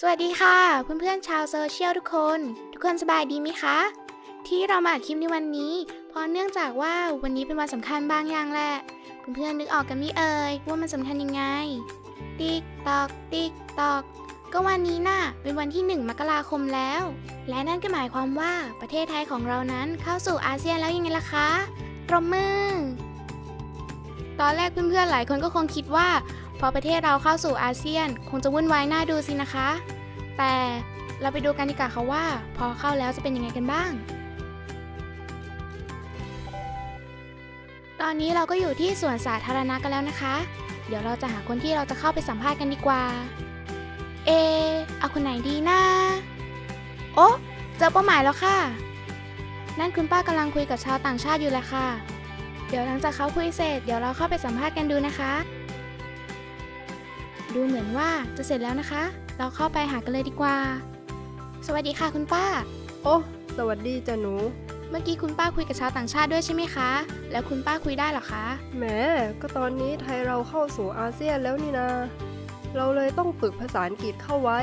สวัสดีค่ะ เพื่อนๆชาวโซเชียลทุกคน ทุกคนสบายดีไหมคะ ที่เรามาอัดคลิปในวันนี้ เพราะเนื่องจากว่าวันนี้เป็นวันสำคัญบางอย่างแหละ เพื่อนๆนึกออกกันไหมเอ่ยว่ามันสำคัญยังไง ติ๊กตอกติ๊กตอกก็วันนี้น่ะเป็นวันที่ 1 มกราคมแล้ว และนั่นก็หมายความว่าประเทศไทยของเรานั้นเข้าสู่อาเซียนแล้วยังไงล่ะคะตบมือ ตอนแรกเพื่อนๆหลายคนก็คงคิดว่าพอประเทศเราเข้าสู่อาเซียน คงจะวุ่นวายน่าดูสินะคะ แต่เราไปดูกันดีกว่าค่ะว่า พอเข้าแล้วจะเป็นยังไงกันบ้าง ตอนนี้เราก็อยู่ที่สวนสาธารณะกันแล้วนะคะ เดี๋ยวเราจะหาคนที่เราจะเข้าไปสัมภาษณ์กันดีกว่า เอ เอาคนไหนดีนะโอ้เจอเป้าหมายแล้วค่ะ นั่นคุณป้ากำลังคุยกับชาวต่างชาติอยู่แหละค่ะ เดี๋ยวหลังจากเขาคุยเสร็จ เดี๋ยวเราเข้าไปสัมภาษณ์กันดูนะคะ ดูเหมือนว่าจะเสร็จแล้วนะคะ เราเข้าไปหากันเลยดีกว่า สวัสดีค่ะคุณป้า โอ้ สวัสดีจ้ะหนู เมื่อกี้คุณป้าคุยกับชาวต่างชาติด้วยใช่ไหมคะ แล้วคุณป้าคุยได้เหรอคะ แหม ก็ตอนนี้ไทยเราเข้าสู่อาเซียนแล้วนี่นา เราเลยต้องฝึกภาษาอังกฤษเข้าไว้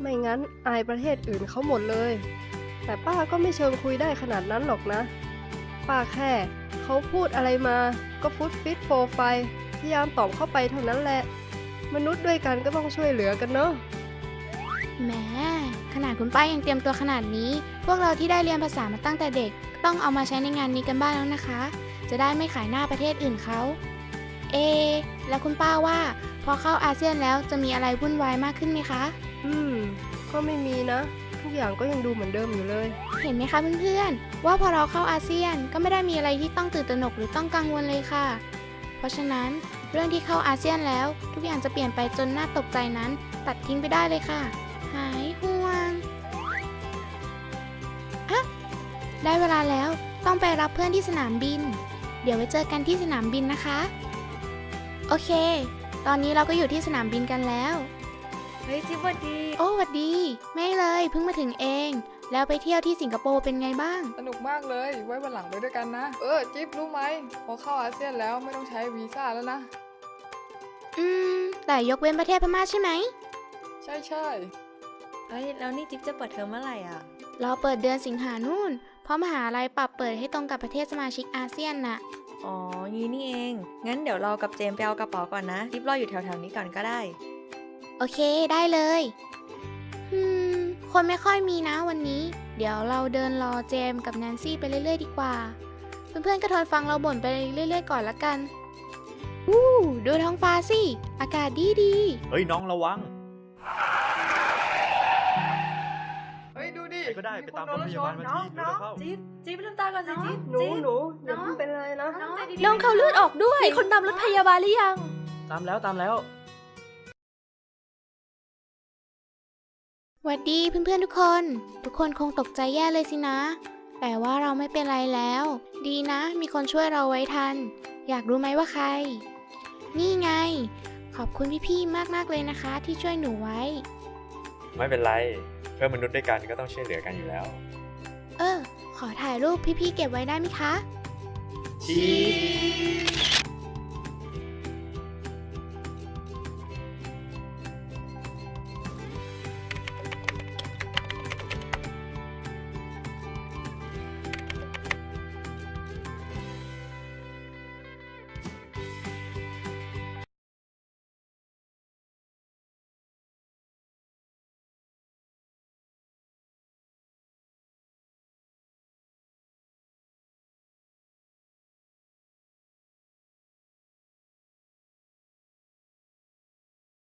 ไม่งั้นอายประเทศอื่นเขาหมดเลย แต่ป้าก็ไม่เชิงคุยได้ขนาดนั้นหรอกนะ ป้าแค่เขาพูดอะไรมา ก็ฟุตฟิตโฟไฟพยายามตอบเข้าไปเท่านั้นแหละ มนุษย์ด้วยกันก็ต้องช่วยเหลือกันเนาะแหมขนาดคุณป้ายังเตรียมตัวขนาดนี้ พวกเราที่ได้เรียนภาษามาตั้งแต่เด็ก ต้องเอามาใช้ในงานนี้กันบ้างแล้วนะคะ จะได้ไม่ขายหน้าประเทศอื่นเขา เอะแล้วคุณป้าว่า พอเข้าอาเซียนแล้วจะมีอะไรวุ่นวายมากขึ้นไหมคะ อืม ก็ไม่มีนะ ทุกอย่างก็ยังดูเหมือนเดิมอยู่เลย เห็นไหมคะเพื่อนๆ ว่าพอเราเข้าอาเซียนก็ไม่ได้มีอะไรที่ต้องตื่นตระหนกหรือต้องกังวลเลยค่ะ เพราะฉะนั้น เรื่องที่เข้าอาเซียนแล้ว ทุกอย่างจะเปลี่ยนไปจนน่าตกใจนั้น ตัดทิ้งไปได้เลยค่ะ หายห่วงอะได้เวลาแล้วต้องไปรับเพื่อนที่สนามบิน เดี๋ยวไว้เจอกันที่สนามบินนะคะ โอเค ตอนนี้เราก็อยู่ที่สนามบินกันแล้ว เฮ้ยจิ๊บหวัดดี โอ้หวัดดี ไม่เลยเพิ่งมาถึงเอง แล้วไปเที่ยวที่สิงคโปร์เป็นไงบ้าง สนุกมากเลย ไว้วันหลังไปด้วยกันนะ เออ จิ๊บรู้ไหมพอเข้าอาเซียนแล้วไม่ต้องใช้วีซ่าแล้วนะ อืม แต่ยกเว้นประเทศพม่าใช่ไหม ใช่ใช่เฮ้ยแล้วนี่จิ๊บจะเปิดเทอมเมื่อไหร่อะรอเปิดเดือนสิงหานู่น เพราะมหาลัยปรับเปิดให้ตรงกับประเทศสมาชิกอาเซียนน่ะ อ๋องี้นี่เอง งั้นเดี๋ยวเรากับเจมส์ไปเอากระเป๋าก่อนนะจิ๊บรออยู่แถวๆนี้ก่อนก็ได้ โอเคได้เลยอืมคนไม่ค่อยมีนะวันนี้ เดี๋ยวเราเดินรอเจมส์กับแนนซี่ไปเรื่อยๆดีกว่า เพื่อนๆก็ทนฟังเราบ่นไปเรื่อยๆก่อนละกัน อู้ดูท้องฟ้าสิ อากาศดีดีเฮ้ยน้องระวัง เฮ้ยดูดิใครก็ได้ไปตามรถพยาบาลมาน้องทีน้องเร็วๆเข้าจิ๊บจิ๊บลืมตาก่อนสิจิ๊บหนูจิ๊บหนูอย่าเพิ่งเป็นอะไรนะน้องเขาเลือดออกด้วย มีคนตามรถพยาบาลหรือยัง ตามแล้วตามแล้ว หวัดดีเพื่อนๆทุกคน ทุกคนคงตกใจแย่เลยสินะ แต่ว่าเราไม่เป็นไรแล้ว ดีนะ มีคนช่วยเราไว้ทัน อยากรู้ไหมว่าใคร นี่ไง ขอบคุณพี่ๆมากๆเลยนะคะ ที่ช่วยหนูไว้ ไม่เป็นไร เพื่อนมนุษย์ด้วยกันก็ต้องช่วยเหลือกันอยู่แล้ว เออ ขอถ่ายรูปพี่ๆเก็บไว้ได้ไหมคะ ชี